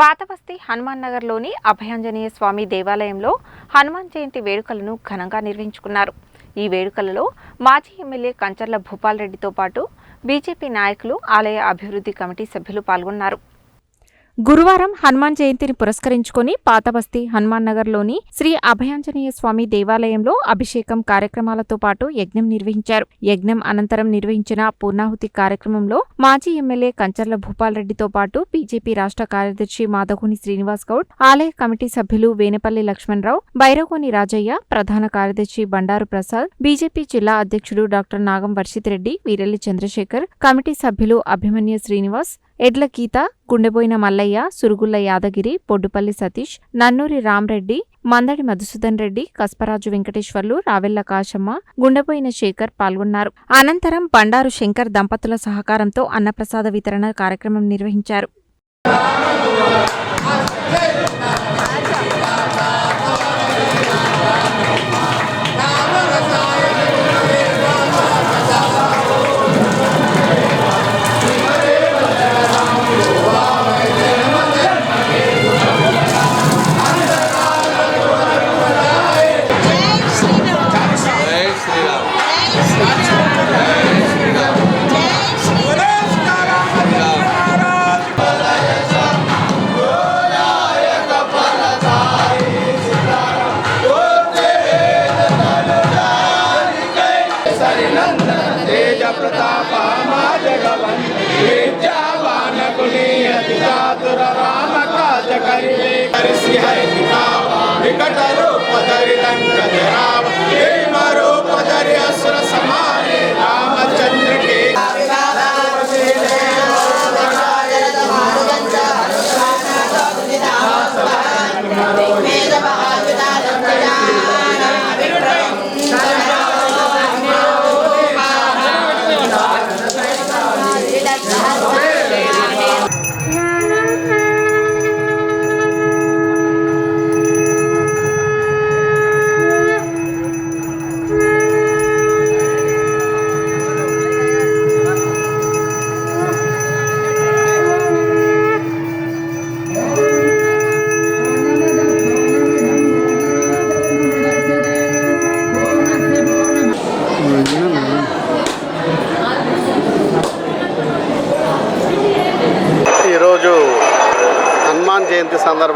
పాతబస్తీ హనుమాన్ నగర్లోని అభయాంజనేయ స్వామి దేవాలయంలో హనుమాన్ జయంతి వేడుకలను ఘనంగా నిర్వహించుకున్నారు. ఈ వేడుకలలో మాజీ ఎమ్మెల్యే కంచర్ల భూపాల్ రెడ్డితో పాటు బీజేపీ నాయకులు ఆలయ అభివృద్ధి కమిటీ సభ్యులు పాల్గొన్నారు. గురువారం హనుమాన్ జయంతిని పురస్కరించుకొని పాతబస్తీ హనుమాన్ నగర్లోని శ్రీ అభయాంజనేయ స్వామి దేవాలయంలో అభిషేకం కార్యక్రమాలతో పాటు యజ్ఞం నిర్వహించారు. యజ్ఞం అనంతరం నిర్వహించిన పూర్ణాహుతి కార్యక్రమంలో మాజీ ఎమ్మెల్యే కంచర్ల భూపాల్ రెడ్డితో పాటు బీజేపీ రాష్ట్ర కార్యదర్శి మాధగుని శ్రీనివాస్ గౌడ్ ఆలయ కమిటీ సభ్యులు వేనపల్లి లక్ష్మణరావు బైరగోని రాజయ్య ప్రధాన కార్యదర్శి బండారు ప్రసాద్ బీజేపీ జిల్లా అధ్యక్షుడు డాక్టర్ నాగం వర్షిత్ రెడ్డి వీరెల్లి చంద్రశేఖర్ కమిటీ సభ్యులు అభిమన్య శ్రీనివాస్ ఎడ్ల గీత గుండెపోయిన మల్లయ్య సురుగుల్ల యాదగిరి పొడ్డుపల్లి సతీష్ నన్నూరి రామ్రెడ్డి మందడి మధుసూదన్ రెడ్డి కస్పరాజు వెంకటేశ్వర్లు రావెల్ల కాశమ్మ గుండెపోయిన శేఖర్ పాల్గొన్నారు. అనంతరం బండారు శంకర్ దంపతుల సహకారంతో అన్నప్రసాద వితరణ కార్యక్రమం నిర్వహించారు.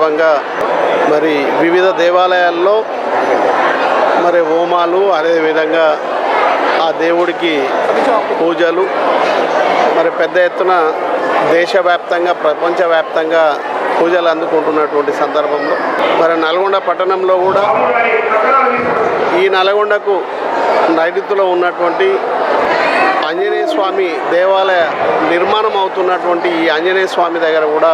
సందర్భంగా మరి వివిధ దేవాలయాల్లో మరి హోమాలు అదేవిధంగా ఆ దేవుడికి పూజలు మరి పెద్ద ఎత్తున దేశవ్యాప్తంగా ప్రపంచవ్యాప్తంగా పూజలు అందుకుంటున్నటువంటి సందర్భంలో మరి నల్గొండ పట్టణంలో కూడా ఈ నల్గొండకు నైరుతిలో ఉన్నటువంటి ఆంజనేయ స్వామి దేవాలయ నిర్మాణం అవుతున్నటువంటి ఈ ఆంజనేయ స్వామి దగ్గర కూడా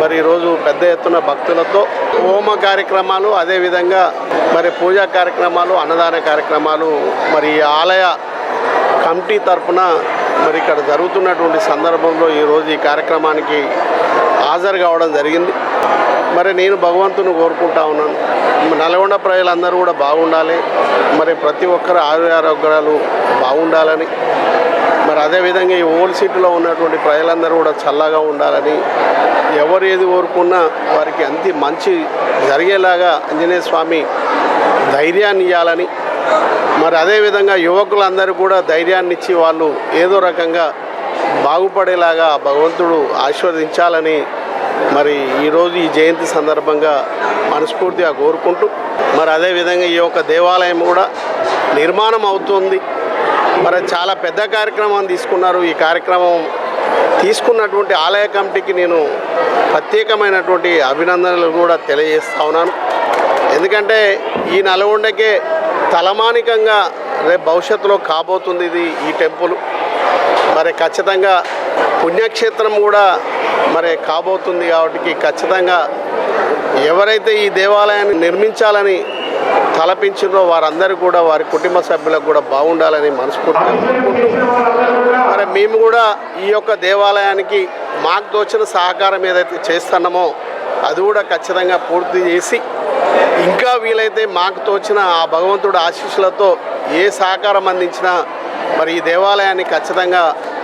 మరి ఈరోజు పెద్ద ఎత్తున భక్తులతో హోమ కార్యక్రమాలు అదేవిధంగా మరి పూజా కార్యక్రమాలు అన్నదాన కార్యక్రమాలు మరి ఆలయ కమిటీ తరపున మరి ఇక్కడ జరుగుతున్నటువంటి సందర్భంలో ఈరోజు ఈ కార్యక్రమానికి హాజరు కావడం జరిగింది. మరి నేను భగవంతుని కోరుకుంటా ఉన్నాను. నల్గొండ ప్రజలందరూ కూడా బాగుండాలి. మరి ప్రతి ఒక్కరు ఆరోగ్య ఆరోగ్యాలు బాగుండాలని మరి అదేవిధంగా ఈ ఓల్డ్ సిటీలో ఉన్నటువంటి ప్రజలందరూ కూడా చల్లగా ఉండాలని ఎవరు ఏది కోరుకున్నా వారికి అంతి మంచి జరిగేలాగా ఆంజనేయ స్వామి ధైర్యాన్ని ఇవ్వాలని మరి అదేవిధంగా యువకులందరూ కూడా ధైర్యాన్ని ఇచ్చి వాళ్ళు ఏదో రకంగా బాగుపడేలాగా భగవంతుడు ఆశీర్వదించాలని మరి ఈరోజు ఈ జయంతి సందర్భంగా మనస్ఫూర్తిగా కోరుకుంటూ మరి అదేవిధంగా ఈ యొక్క దేవాలయం కూడా నిర్మాణం అవుతుంది. మరి చాలా పెద్ద కార్యక్రమం తీసుకున్నారు. ఈ కార్యక్రమం తీసుకున్నటువంటి ఆలయ కమిటీకి నేను ప్రత్యేకమైనటువంటి అభినందనలు కూడా తెలియజేస్తా ఉన్నాను. ఎందుకంటే ఈ నల్గొండకే తలమానికంగా రేపు భవిష్యత్తులో కాబోతుంది ఇది ఈ టెంపుల్. మరి ఖచ్చితంగా పుణ్యక్షేత్రం కూడా మరి కాబోతుంది కాబట్టి ఖచ్చితంగా ఎవరైతే ఈ దేవాలయాన్ని నిర్మించాలని తలపించిన వారందరూ కూడా వారి కుటుంబ సభ్యులకు కూడా బాగుండాలని మనస్ఫూర్తిగా మరి మేము కూడా ఈ యొక్క దేవాలయానికి మాకు తోచిన సహకారం ఏదైతే చేస్తున్నామో అది కూడా ఖచ్చితంగా పూర్తి చేసి ఇంకా వీలైతే మాకు తోచిన ఆ భగవంతుడు ఆశీస్సులతో ఏ సహకారం అందించినా మరి ఈ దేవాలయాన్ని ఖచ్చితంగా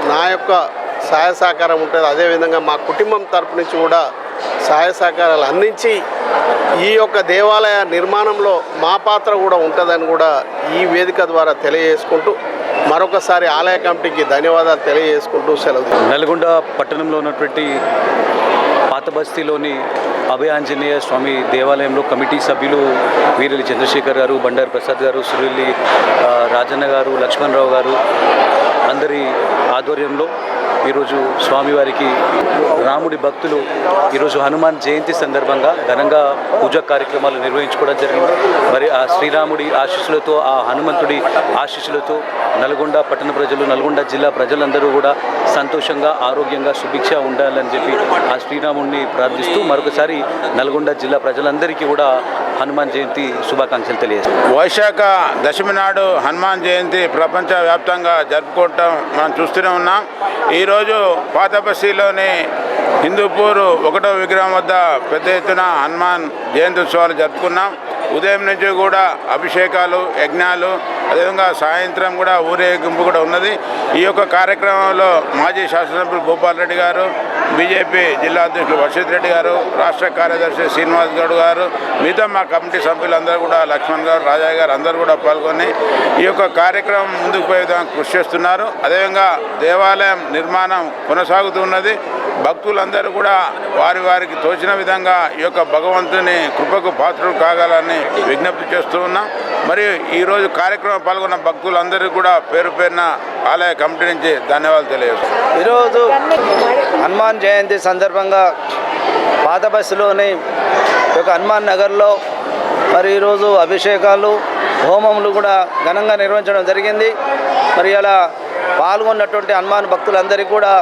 నా యొక్క సహాయ సహకారం ఉంటుంది. అదేవిధంగా మా కుటుంబం తరపు నుంచి కూడా సహాయ సహకారాలు అందించి ఈ యొక్క దేవాలయ నిర్మాణంలో మా పాత్ర కూడా ఉంటుందని కూడా ఈ వేదిక ద్వారా తెలియజేసుకుంటూ మరొకసారి ఆలయ కమిటీకి ధన్యవాదాలు తెలియజేసుకుంటూ సెలవు నల్గొండ పట్టణంలో ఉన్నటువంటి పాత బస్తీలోని అభయాంజనేయ స్వామి దేవాలయంలో కమిటీ సభ్యులు వీరలి చంద్రశేఖర్ గారు బండారు ప్రసాద్ గారు సురుల్లి రాజన్న గారు లక్ష్మణరావు గారు అందరి ఆధ్వర్యంలో ఈరోజు స్వామివారికి రాముడి భక్తులు ఈరోజు హనుమాన్ జయంతి సందర్భంగా ఘనంగా పూజా కార్యక్రమాలు నిర్వహించుకోవడం జరిగింది. మరి ఆ శ్రీరాముడి ఆశీస్సులతో ఆ హనుమంతుడి ఆశీస్సులతో నల్గొండ పట్టణ ప్రజలు నల్గొండ జిల్లా ప్రజలందరూ కూడా సంతోషంగా ఆరోగ్యంగా సుభిక్ష ఉండాలని చెప్పి ఆ శ్రీరాముడిని ప్రార్థిస్తూ మరొకసారి నల్గొండ జిల్లా ప్రజలందరికీ కూడా హనుమాన్ జయంతి శుభాకాంక్షలు తెలియజేస్తాం. వైశాఖ దశమి నాడు హనుమాన్ జయంతి ప్రపంచవ్యాప్తంగా జరుపుకోవటం మనం చూస్తూనే ఉన్నాం. ఈరోజు పాత హిందూపూర్ ఒకటో విగ్రహం వద్ద పెద్ద ఎత్తున హనుమాన్ జయంతి ఉత్సవాలు జరుపుకున్నాం. ఉదయం నుంచి కూడా అభిషేకాలు యజ్ఞాలు అదేవిధంగా సాయంత్రం కూడా ఊరేగింపు కూడా ఉన్నది. ఈ యొక్క కార్యక్రమంలో మాజీ శాసనసభ్యులు భూపాల్ రెడ్డి గారు బీజేపీ జిల్లా అధ్యక్షులు వర్షిత్ రెడ్డి గారు రాష్ట్ర కార్యదర్శి శ్రీనివాస్ గౌడ్ గారు మిగతా మా కమిటీ సభ్యులందరూ కూడా లక్ష్మణ్ గారు రాజా గారు అందరూ కూడా పాల్గొని ఈ యొక్క కార్యక్రమం ముందుకు పోయే విధంగా కృషి చేస్తున్నారు. అదేవిధంగా దేవాలయం నిర్మాణం కొనసాగుతున్నది భక్తులందరూ కూడా వారి వారికి తోచిన విధంగా ఈ యొక్క భగవంతుని కృపకు పాత్రులు కాగలని విజ్ఞప్తి చేస్తూ ఉన్నాం. మరియు ఈరోజు కార్యక్రమం పాల్గొన్న భక్తులందరికీ కూడా పేరు పేరున ఆలయ కమిటీ నుంచి ధన్యవాదాలు తెలియజేస్తున్నాం. ఈరోజు హనుమాన్ జయంతి సందర్భంగా పాత బస్సులోని ఒక హనుమాన్ నగర్లో మరి ఈరోజు అభిషేకాలు హోమములు కూడా ఘనంగా నిర్వహించడం జరిగింది. మరి అలా పాల్గొన్నటువంటి హనుమాన్ భక్తులందరికీ కూడా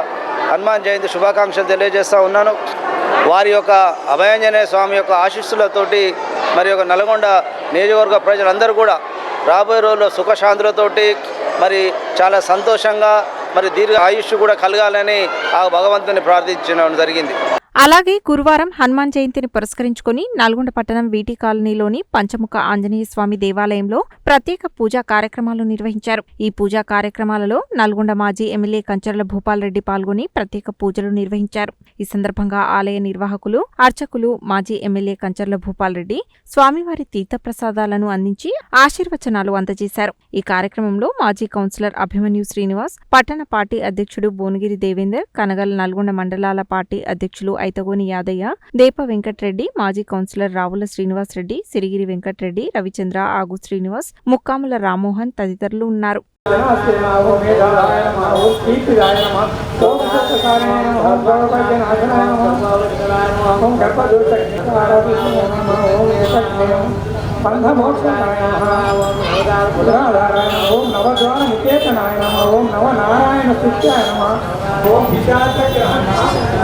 హనుమాన్ జయంతి శుభాకాంక్షలు తెలియజేస్తూ ఉన్నాను. వారి యొక్క అభయాంజనేయ స్వామి యొక్క ఆశీస్సులతోటి మరి యొక్క నల్గొండ నియోజకవర్గ ప్రజలందరూ కూడా రాబోయే రోజుల్లో సుఖశాంతులతోటి మరి చాలా సంతోషంగా మరి దీర్ఘ ఆయుష్ కూడా కలగాలని ఆ భగవంతుని ప్రార్థించడం జరిగింది. అలాగే గురువారం హనుమాన్ జయంతిని పురస్కరించుకొని నల్గొండ పట్టణం వీటి కాలనీలోని పంచముఖ ఆంజనేయ స్వామి దేవాలయంలో ప్రత్యేక పూజా కార్యక్రమాలు నిర్వహించారు. ఈ పూజా కార్యక్రమాలలో నల్గొండ మాజీ ఎమ్మెల్యే కంచర్ల భూపాల్రెడ్డి పాల్గొని ప్రత్యేక పూజలు నిర్వహించారు. ఈ సందర్భంగా ఆలయ నిర్వాహకులు అర్చకులు మాజీ ఎమ్మెల్యే కంచర్ల భూపాల్రెడ్డి స్వామివారి తీర్థప్రసాదాలను అందించి ఆశీర్వచనాలు అందజేశారు. ఈ కార్యక్రమంలో మాజీ కౌన్సిలర్ అభిమన్యు శ్రీనివాస్ పట్టణ పార్టీ అధ్యక్షుడు భువనగిరి దేవేందర్ కనగల్ నల్గొండ మండలాల పార్టీ అధ్యక్షులు ఐతగోని యాదయ్య దేప వెంకట్రెడ్డి మాజీ కౌన్సిలర్ రావుల శ్రీనివాస్ రెడ్డి సిరిగిరి వెంకట్రెడ్డి రవిచంద్ర ఆగు శ్రీనివాస్ ముక్కాముల రామ్మోహన్ తదితరులు ఉన్నారు. ఓం ఓం ఉదాధారాయ ఓం ఓం నవనారాయణ ఓం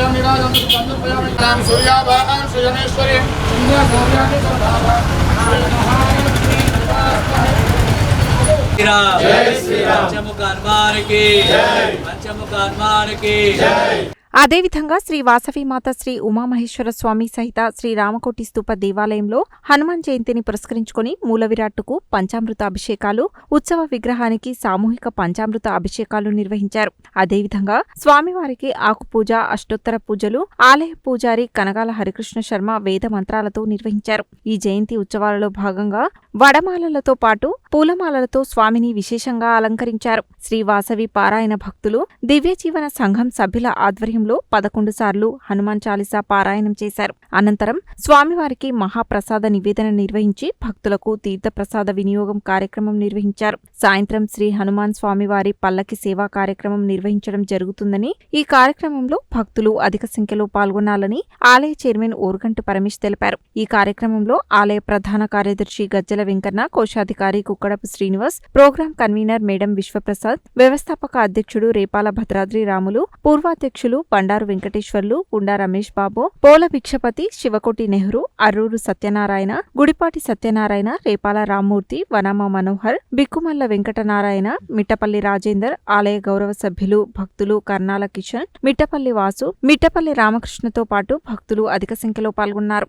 రాజేంద్ర శ్యామ నిరాజంద్ర చంద్రపయామి రామ్ సూర్యాభాం సృజనేశ్వరి పంచముఖ హనుమానికి పంచముఖ హనుమానికి అదేవిధంగా శ్రీ వాసవిమాత శ్రీ ఉమామహేశ్వర స్వామి సహిత శ్రీ రామకోటి స్తూప దేవాలయంలో హనుమాన్ జయంతిని పురస్కరించుకొని మూలవిరాట్టుకు పంచామృత అభిషేకాలు ఉత్సవ విగ్రహానికి సామూహిక పంచామృత అభిషేకాలు నిర్వహించారు. అదేవిధంగా స్వామివారికి ఆకుపూజ అష్టోత్తర పూజలు ఆలయ పూజారి కనగాల హరికృష్ణ శర్మ వేద మంత్రాలతో నిర్వహించారు. ఈ జయంతి ఉత్సవాలలో భాగంగా వడమాలలతో పాటు పూలమాలలతో స్వామిని విశేషంగా అలంకరించారు. శ్రీ వాసవి పారాయణ భక్తులు దివ్య జీవన సంఘం సభ్యుల ఆధ్వర్యం ఆలయంలో పదకొండు సార్లు హనుమాన్ చాలీసా పారాయణం చేశారు. అనంతరం స్వామివారికి మహాప్రసాద నివేదన నిర్వహించి భక్తులకు తీర్థప్రసాద వినియోగం కార్యక్రమం నిర్వహించారు. సాయంత్రం శ్రీ హనుమాన్ స్వామివారి పల్లకి సేవా కార్యక్రమం నిర్వహించడం జరుగుతుందని ఈ కార్యక్రమంలో భక్తులు అధిక సంఖ్యలో పాల్గొనాలని ఆలయ చైర్మన్ ఓరుగంటి పరమేష్ తెలిపారు. ఈ కార్యక్రమంలో ఆలయ ప్రధాన కార్యదర్శి గజ్జల వెంకన్న కోశాధికారి Kukkadapu Srinivas program convener madam Vishwaprasad వ్యవస్థాపక అధ్యక్షుడు రేపాల భద్రాద్రి రాములు పూర్వాధ్యక్షులు బండారు వెంకటేశ్వర్లు గుండా రమేష్ బాబు పోల భిక్షపతి శివకోటి నెహ్రూ అర్రూరు సత్యనారాయణ గుడిపాటి సత్యనారాయణ రేపాల రామ్మూర్తి వనమ మనోహర్ బిక్కుమల్ల వెంకటనారాయణ మిట్టపల్లి రాజేందర్ ఆలయ గౌరవ సభ్యులు భక్తులు కర్నాల కిషన్ మిట్టపల్లి వాసు మిట్టపల్లి రామకృష్ణతో పాటు భక్తులు అధిక సంఖ్యలో పాల్గొన్నారు.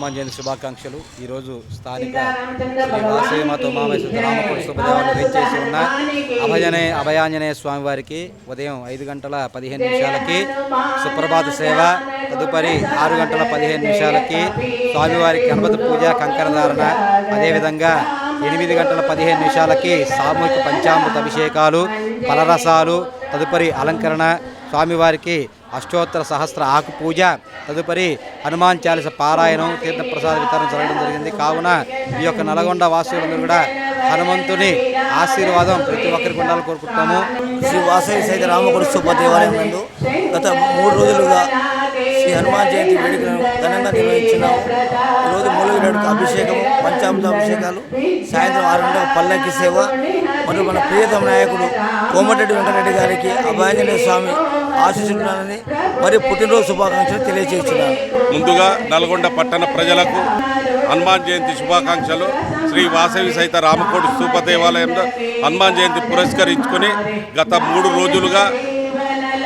హనుమాన్ జయంతి శుభాకాంక్షలు. ఈరోజు స్థానిక శ్రీ వాసవి మాతో మామేశ్వర రామకోటి శుభదేవాలు వేచేసి ఉన్న అభయనే అభయాంజనేయ స్వామి వారికి ఉదయం ఐదు గంటల పదిహేను నిమిషాలకి సుప్రభాత సేవ తదుపరి ఆరు గంటల పదిహేను నిమిషాలకి స్వామివారికి గణపతి పూజ కంకణధారణ అదేవిధంగా ఎనిమిది గంటల పదిహేను నిమిషాలకి సామూహిక పంచామృత అభిషేకాలు ఫలరసాలు తదుపరి అలంకరణ స్వామివారికి అష్టోత్తర సహస్ర ఆకు పూజ తదుపరి హనుమాన్ చాలీస పారాయణం తీర్థప్రసాద వితరణ జరగడం జరిగింది. కావున ఈ యొక్క నల్గొండ వాసులందరూ కూడా హనుమంతుని ఆశీర్వాదం ప్రతి ఒక్కరికి ఉండాలని కోరుకుంటున్నాము. శ్రీ వాసవి సైత రామకృష్ణ సుబ్బ దేవాలయం నందు గత మూడు రోజులుగా శ్రీ హనుమాన్ జయంతి వేడుకలను ఘనంగా నిర్వహించున్నాము ఈరోజు మూలవిరాడుకు అభిషేకము పంచామృత అభిషేకాలు సాయంత్రం ఆరు గంటల పల్లకి సేవ మరియు మన ప్రియతమ నాయకుడు కోమటిరెడ్డి వెంకటరెడ్డి గారికి అభయాంజనేయ స్వామి ఆశిస్తున్నానని మరియు పుట్టినరోజు శుభాకాంక్షలు తెలియజేస్తున్నాను. ముందుగా నల్గొండ పట్టణ ప్రజలకు హనుమాన్ జయంతి శుభాకాంక్షలు. శ్రీ వాసవి సహిత రామకోటి స్థూప దేవాలయంలో హనుమాన్ జయంతి పురస్కరించుకొని గత మూడు రోజులుగా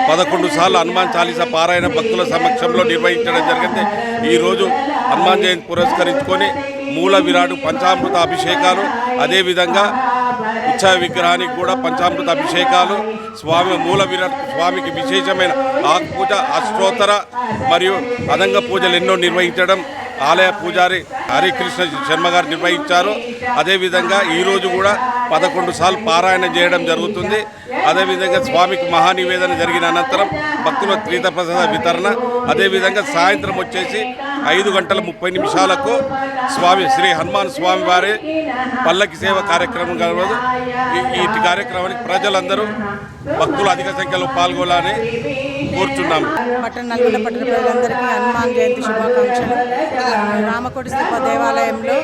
పదకొండు సార్లు హనుమాన్ చాలీసా పారాయణ భక్తుల సమక్షంలో నిర్వహించడం జరిగింది. ఈరోజు హనుమాన్ జయంతి పురస్కరించుకొని మూల విరాడు పంచామృత అభిషేకాలు అదేవిధంగా ఉత్సవ విగ్రహానికి కూడా పంచామృత అభిషేకాలు స్వామి మూల విరాట్ స్వామికి విశేషమైన ఆకుపూజ అష్టోత్తర మరియు అదంగ పూజలు ఎన్నో నిర్వహించడం ఆలయ పూజారి హరికృష్ణ శర్మ గారు నిర్వహించారు. అదేవిధంగా ఈరోజు కూడా పదకొండు సార్లు పారాయణ చేయడం జరుగుతుంది. అదేవిధంగా స్వామికి మహానివేదన జరిగిన అనంతరం భక్తుల తీర్థప్రసాద వితరణ అదేవిధంగా సాయంత్రం వచ్చేసి ఐదు గంటల ముప్పై నిమిషాలకు స్వామి శ్రీ హనుమాన్ స్వామి వారి పల్లకి సేవ కార్యక్రమం కలవదు. ఈ- కార్యక్రమానికి ప్రజలందరూ భక్తులు అధిక సంఖ్యలో పాల్గొనాలని కోరుచున్నాము. పట్టణ నల్గొండ పట్టణ ప్రజలందరికీ హనుమాన్ జయంతి శుభాకాంక్షలు. రామకోటి స్థిప దేవాలయంలో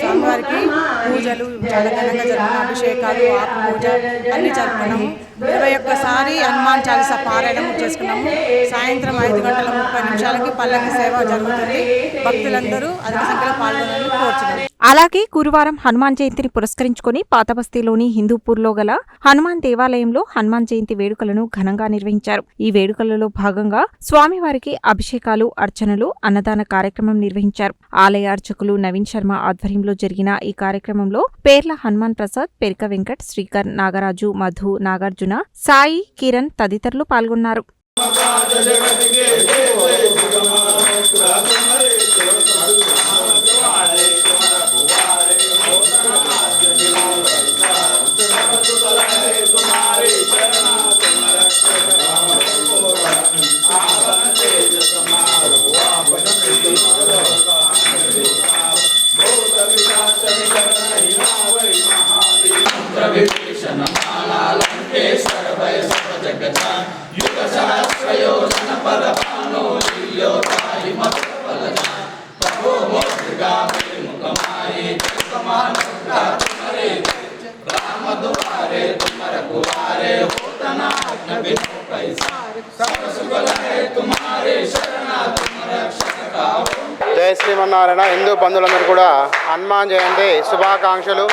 స్వామివారికి పూజలు చాలా ఘనంగా జరుగుతున్న అభిషేకాలు ఆకు పూజ అన్ని జరుపుకున్నాము. ఇరవై ఒక్కసారి హనుమాన్ చాలీసా పారాయణం చేసుకున్నాము. సాయంత్రం ఐదు గంటల ముప్పై నిమిషాలకి పల్లకి సేవ జరుగుతుంది. భక్తులందరూ అధిక సంఖ్యలో పాల్గొన్నారు అలాగే గురువారం హనుమాన్ జయంతిని పురస్కరించుకొని పాతబస్తీలోని హిందూపూర్లో గల హనుమాన్ దేవాలయంలో హనుమాన్ జయంతి వేడుకలను ఘనంగా నిర్వహించారు. ఈ వేడుకలలో భాగంగా స్వామివారికి అభిషేకాలు అర్చనలు అన్నదాన కార్యక్రమం నిర్వహించారు. ఆలయ అర్చకులు నవీన్ శర్మ ఆధ్వర్యంలో జరిగిన ఈ కార్యక్రమంలో పేర్ల హనుమాన్ ప్రసాద్ పెరిక వెంకట్ శ్రీకర్ నాగరాజు మధు నాగార్జున సాయి కిరణ్ తదితరులు పాల్గొన్నారు. జయ శ్రీమన్నారాయణ హిందూ బంధువులందరూ కూడా హనుమాన్ జయంతి శుభాకాంక్షలు.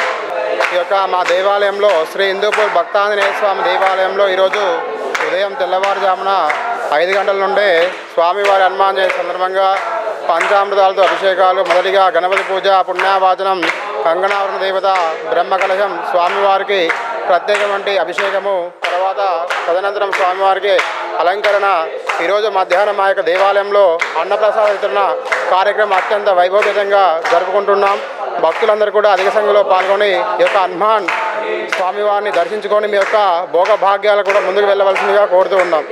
ఈ యొక్క మా దేవాలయంలో శ్రీ హిందూపూర్ భక్తాంజనేయ స్వామి దేవాలయంలో ఈరోజు ఉదయం తెల్లవారుజామున ఐదు గంటల నుండే స్వామివారి హనుమాన్ జయంతి సందర్భంగా పంచామృతాలతో అభిషేకాలు మొదటిగా గణపతి పూజ పుణ్యావాచనం కంగనావరణ దేవత బ్రహ్మకలశం స్వామివారికి ప్రత్యేకమంటి అభిషేకము తర్వాత తదనంతరం స్వామివారికి అలంకరణ ఈరోజు మధ్యాహ్నం మా యొక్క దేవాలయంలో అన్నప్రసాద వితరణ కార్యక్రమం అత్యంత వైభవపేతంగా జరుపుకుంటున్నాం. భక్తులందరూ కూడా అధిక సంఖ్యలో పాల్గొని ఈ యొక్క హనుమాన్ స్వామివారిని దర్శించుకొని మీ యొక్క భోగ భాగ్యాలు కూడా ముందుకు వెళ్ళవలసిందిగా కోరుతూ ఉన్నాం.